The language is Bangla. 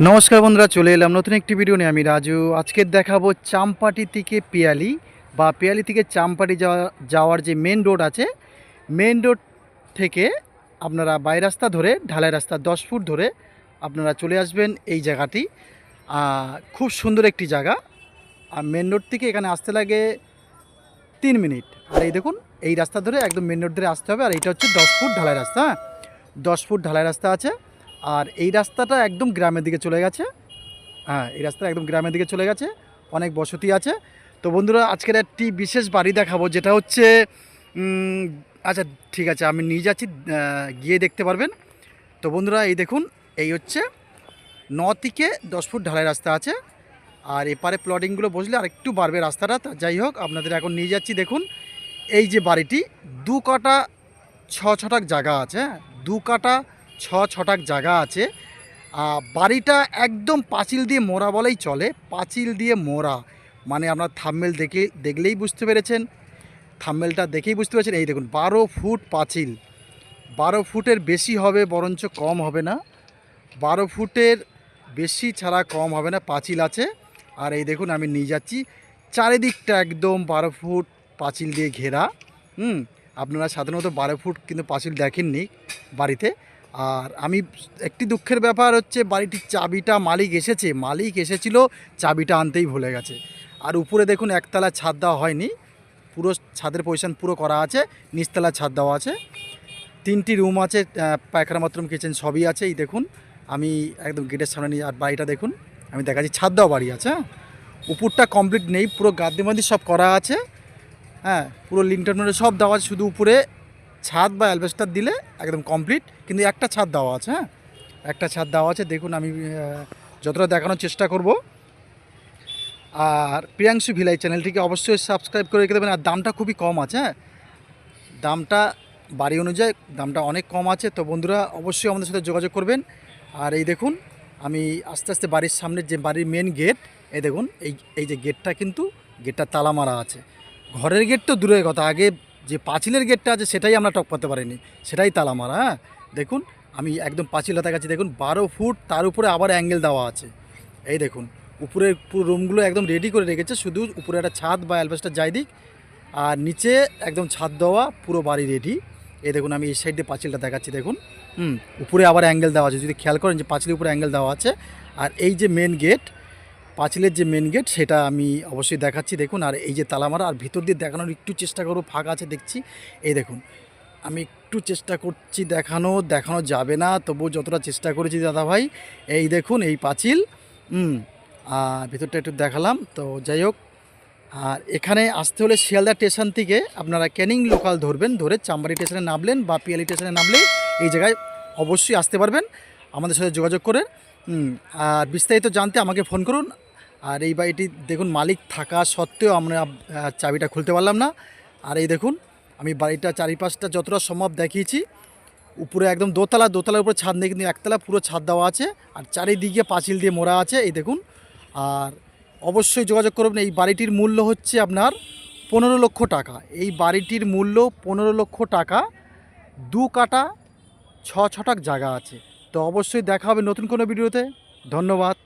নমস্কার বন্ধুরা, চলে এলাম নতুন একটি ভিডিও নিয়ে। আমি রাজু। আজকে দেখাবো চাম্পাটি থেকে পিয়ালি বা পিয়ালি থেকে চাম্পাটি যাওয়া, যাওয়ার যে মেন রোড আছে মেন রোড থেকে আপনারা বাই রাস্তা ধরে, ঢালাই রাস্তা দশ ফুট ধরে আপনারা চলে আসবেন এই জায়গাটি। খুব সুন্দর একটি জায়গা। আর মেন রোড থেকে এখানে আসতে লাগে তিন মিনিট। আর এই দেখুন, এই রাস্তা ধরে একদম মেন রোড ধরে আসতে হবে। আর এটা হচ্ছে দশ ফুট ঢালাই রাস্তা হ্যাঁ? দশ ফুট ঢালাই রাস্তা আছে। আর এই রাস্তাটা একদম গ্রামের দিকে চলে গেছে। হ্যাঁ এই রাস্তা একদম গ্রামের দিকে চলে গেছে। অনেক বসতি আছে। তো বন্ধুরা, আজকের একটি বিশেষ বাড়ি দেখাবো, যেটা হচ্ছে আচ্ছা ঠিক আছে, আমি নিয়ে যাচ্ছি গিয়ে দেখতে পারবেন। তো বন্ধুরা, এই দেখুন, এই হচ্ছে ন থেকে দশ ফুট ঢালাই রাস্তা আছে। আর এপারে প্লটিংগুলো বসলে আর একটু বাড়বে রাস্তাটা, তা যাই হোক, আপনাদের এখন নিয়ে যাচ্ছি, দেখুন, এই যে বাড়িটি, দু কাটা ছ ছটাক জায়গা আছে হ্যাঁ দু কাটা ছ ছটাক জায়গা আছে। বাড়িটা একদম পাঁচিল দিয়ে মোড়া বলেই চলে, পাঁচিল দিয়ে মোড়া। মানে আপনার থাম্মেল দেখে, দেখলেই বুঝতে পেরেছেন। থাম্মেলটা দেখেই বুঝতে পেরেছেন। এই দেখুন, বারো ফুট পাঁচিল। বারো ফুটের বেশি হবে, বরঞ্চ কম হবে না। বারো ফুটের বেশি ছাড়া কম হবে না, পাঁচিল আছে। আর এই দেখুন, আমি নিয়ে যাচ্ছি। চারিদিকটা একদম বারো ফুট পাঁচিল দিয়ে ঘেরা। হুম, আপনারা সাধারণত বারো ফুট কিন্তু পাঁচিল দেখেননি বাড়িতে। আর আমি একটি দুঃখের ব্যাপার হচ্ছে বাড়িটির চাবিটা মালিক এসেছে, মালিক এসেছিল, চাবিটা আনতেই ভুলে গেছে। আর উপরে দেখুন, একতলা ছাদ দেওয়া হয়নি, পুরো ছাদের পজিশন পুরো করা আছে, নিচতলা ছাদ দেওয়া আছে। তিনটি রুম আছে পায়খানা বাথরুম কিচেন সবই আছে, এই দেখুন, আমি একদম গেটের সামনে নিয়ে, আর বাড়িটা দেখুন, আমি দেখাচ্ছি, ছাদ দেওয়া বাড়ি আছে হ্যাঁ? উপরটা কমপ্লিট নেই, পুরো গাদ্দি মাদি সব করা আছে হ্যাঁ? পুরো লিন্টার সব দেওয়া আছে, শুধু উপরে ছাদ বা অ্যালবেস্টার দিলে একদম কমপ্লিট, কিন্তু একটা ছাদ দেওয়া আছে হ্যাঁ? একটা ছাদ দেওয়া আছে, দেখুন আমি যতটা দেখানোর চেষ্টা করব। আর প্রিয়াংশু ভিলাই চ্যানেলটিকে অবশ্যই সাবস্ক্রাইব করে রেখে দেবেন, আর দামটা খুবই কম আছে হ্যাঁ? দামটা, বাড়ি অনুযায়ী দামটা অনেক কম আছে, তো বন্ধুরা অবশ্যই আমাদের সাথে যোগাযোগ করবেন। আর এই দেখুন, আমি আস্তে আস্তে বাড়ির সামনে যে বাড়ির মেন গেট এই দেখুন, এই এই যে গেটটা কিন্তু গেটটা তালা মারা আছে। ঘরের গেট তো দূরের কথা, আগে যে পাঁচিলের গেটটা আছে সেটাই আমরা টপকাতে পারিনি, সেটাই তালা মারা হ্যাঁ? দেখুন, আমি একদম পাঁচিলতা কাছে, দেখুন, বারো ফুট, তার উপরে আবার অ্যাঙ্গেল দেওয়া আছে। এই দেখুন উপরের পুরো রুমগুলো একদম রেডি করে রেখেছে, শুধু উপরে একটা ছাদ বা অ্যালবেস্টার যাই দিক, আর নিচে একদম ছাদ দেওয়া, পুরো বাড়ি রেডি এই দেখুন, আমি এই সাইডে পাঁচিলটা দেখাচ্ছি, দেখুন, হুম, উপরে আবার অ্যাঙ্গেল দেওয়া আছে, যদি খেয়াল করেন যে পাঁচিলের উপরে অ্যাঙ্গেল দেওয়া আছে, আর এই যে মেন গেট পাঁচিলের যে মেন গেট সেটা আমি অবশ্যই দেখাচ্ছি। দেখুন, আর এই যে তালামারা আর ভিতর দিয়ে দেখানোর একটু চেষ্টা করব ফাঁকা আছে দেখছি। এই দেখুন, আমি একটু চেষ্টা করছি দেখানো দেখানো যাবে না তবু যতটা চেষ্টা করেছি দাদা ভাই এই দেখুন, এই পাঁচিল আর ভিতরটা একটু দেখালাম। তো যাই হোক, আর এখানে আসতে হলে শিয়ালদা স্টেশন থেকে আপনারা ক্যানিং লোকাল ধরবেন, ধরে চাম্বারি স্টেশনে নামলেন বা পিয়ালি স্টেশনে নামলে এই জায়গায় অবশ্যই আসতে পারবেন। আমাদের সাথে যোগাযোগ করে আর বিস্তারিত জানতে আমাকে ফোন করুন। আর এই বাড়িটি দেখুন, মালিক থাকা সত্ত্বেও আমরা চাবিটা খুলতে পারলাম না। আর এই দেখুন, আমি বাড়িটা চারিপাশটা যতটা সম্ভব দেখিয়েছি। উপরে একদম দোতলা, দোতলার উপরে ছাদ নেই, কিন্তু একতলা পুরো ছাদ দেওয়া আছে। আর চারিদিকে পাঁচিল দিয়ে মোড়া আছে, এই দেখুন। আর অবশ্যই যোগাযোগ করবেন, এই বাড়িটির মূল্য হচ্ছে আপনার পনেরো লক্ষ টাকা। এই বাড়িটির মূল্য পনেরো লক্ষ টাকা। দু কাটা, ছ ছটাক জায়গা আছে। তো অবশ্যই দেখা হবে নতুন কোনো ভিডিওতে। ধন্যবাদ।